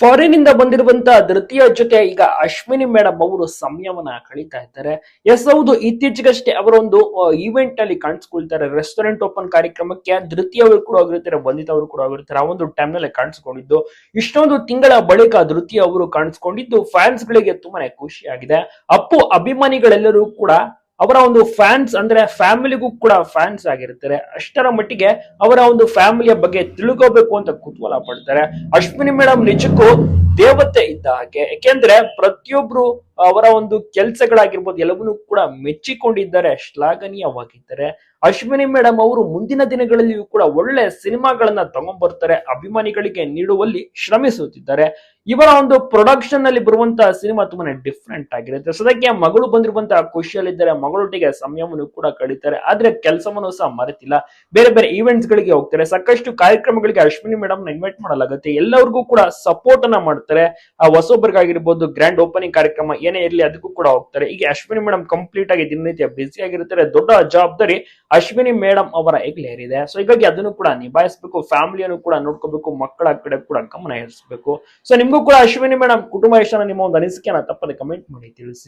Foreign ಇಂದ ಬಂದಿರುವಂತ ಧೃತಿಯ ಜೊತೆ ಈಗ ಅಶ್ವಿನಿ ಮೇಡಮ್ ಅವರು ಸಮಯವನ್ನ ಕಳೀತಾ ಇದ್ದಾರೆ. ಎಸ್ ಹೌದು, ಇತ್ತೀಚೆಗಷ್ಟೇ ಅವರೊಂದು ಈವೆಂಟ್ ಅಲ್ಲಿ ಕಾಣಿಸ್ಕೊಳ್ತಾರೆ. ರೆಸ್ಟೋರೆಂಟ್ ಓಪನ್ ಕಾರ್ಯಕ್ರಮಕ್ಕೆ ಧೃತಿ ಕೂಡ ಆಗಿರ್ತಾರೆ ಬಂದಿತ ಅವರು ಕೂಡ ಆಗಿರ್ತಾರೆ ಆ ಒಂದು ಟೈಮ್ನಲ್ಲಿ ಕಾಣಿಸ್ಕೊಂಡಿದ್ದು. ಇಷ್ಟೊಂದು ತಿಂಗಳ ಬಳಿಕ ಧೃತಿ ಅವರು ಕಾಣಿಸ್ಕೊಂಡಿದ್ದು. ಫ್ಯಾನ್ಸ್ ಗಳಿಗೆ ತುಂಬಾನೇ ಖುಷಿಯಾಗಿದೆ. ಅಪ್ಪು, ಅಭಿಮಾನಿಗಳೆಲ್ಲರೂ ಕೂಡ ಅವರ ಒಂದು ಫ್ಯಾನ್ಸ್ ಅಂದ್ರೆ ಫ್ಯಾಮಿಲಿಗೂ ಕೂಡ ಫ್ಯಾನ್ಸ್ ಆಗಿರ್ತಾರೆ. ಅಷ್ಟರ ಮಟ್ಟಿಗೆ ಅವರ ಒಂದು ಫ್ಯಾಮಿಲಿಯ ಬಗ್ಗೆ ತಿಳ್ಕೋಬೇಕು ಅಂತ ಕುತೂಹಲ ಪಡ್ತಾರೆ. ಅಶ್ವಿನಿ ಮೇಡಮ್ ನಿಜಕ್ಕೂ ದೇವತೆ ಇದ್ದ ಹಾಗೆ. ಯಾಕೆಂದ್ರೆ ಪ್ರತಿಯೊಬ್ರು ಅವರ ಒಂದು ಕೆಲಸಗಳಾಗಿರ್ಬೋದು ಎಲ್ಲವನ್ನೂ ಕೂಡ ಮೆಚ್ಚಿಕೊಂಡಿದ್ದಾರೆ, ಶ್ಲಾಘನೀಯವಾಗಿದ್ದಾರೆ. ಅಶ್ವಿನಿ ಮೇಡಮ್ ಅವರು ಮುಂದಿನ ದಿನಗಳಲ್ಲಿಯೂ ಕೂಡ ಒಳ್ಳೆ ಸಿನಿಮಾಗಳನ್ನ ತಗೊಂಡ್ಬರ್ತಾರೆ, ಅಭಿಮಾನಿಗಳಿಗೆ ನೀಡುವಲ್ಲಿ ಶ್ರಮಿಸುತ್ತಿದ್ದಾರೆ. ಇವರ ಒಂದು ಪ್ರೊಡಕ್ಷನ್ನಲ್ಲಿ ಬರುವಂತಹ ಸಿನಿಮಾ ತುಂಬಾನೇ ಡಿಫ್ರೆಂಟ್ ಆಗಿರುತ್ತೆ. ಸದ್ಯಕ್ಕೆ ಮಗಳು ಬಂದಿರುವಂತಹ ಖುಷಿಯಲ್ಲಿದ್ದಾರೆ. ಮಗಳೊಟ್ಟಿಗೆ ಸಮಯವನ್ನು ಕೂಡ ಕಳೀತಾರೆ. ಆದ್ರೆ ಕೆಲಸವನ್ನು ಸಹ ಮರೆತಿಲ್ಲ. ಬೇರೆ ಬೇರೆ ಈವೆಂಟ್ಸ್ ಗಳಿಗೆ ಹೋಗ್ತಾರೆ. ಸಾಕಷ್ಟು ಕಾರ್ಯಕ್ರಮಗಳಿಗೆ ಅಶ್ವಿನಿ ಮೇಡಮ್ನ ಇನ್ವೈಟ್ ಮಾಡಲಾಗುತ್ತೆ. ಎಲ್ಲರಿಗೂ ಕೂಡ ಸಪೋರ್ಟ್ ಅನ್ನ ಮಾಡ್ತಾರೆ. ಆ ಹೊಸೊಬ್ಬರಿಗಾಗಿರ್ಬೋದು ಗ್ರ್ಯಾಂಡ್ ಓಪನಿಂಗ್ ಕಾರ್ಯಕ್ರಮ ಏನೇ ಇರಲಿ ಅದಕ್ಕೂ ಕೂಡ ಹೋಗ್ತಾರೆ. ಈಗ ಅಶ್ವಿನಿ ಮೇಡಮ್ ಕಂಪ್ಲೀಟ್ ಆಗಿ ದಿನನಿತ್ಯ ಬ್ಯುಸಿ ಆಗಿರುತ್ತಾರೆ ದೊಡ್ಡ ಜವಾಬ್ದಾರಿ ಅಶ್ವಿನಿ ಮೇಡಮ್ ಅವರ ಹೆಗ್ಲೇರಿದೆ. ಸೊ ಹೀಗಾಗಿ ಅದನ್ನು ಕೂಡ ನಿಭಾಯಿಸಬೇಕು. ಫ್ಯಾಮಿಲಿಯನ್ನು ಕೂಡ ನೋಡ್ಕೋಬೇಕು. ಮಕ್ಕಳ ಕಡೆ ಕೂಡ ಗಮನ ಹರಿಸಬೇಕು. ಸೊ ನಿಮ್ಗೂ ಕೂಡ ಅಶ್ವಿನಿ ಮೇಡಮ್ ಕುಟುಂಬ ಇಷ್ಟ ನಿಮ್ಮ ಒಂದು ಅನಿಸಿಕೆನ ತಪ್ಪದೆ ಕಮೆಂಟ್ ಮಾಡಿ ತಿಳಿಸಿ.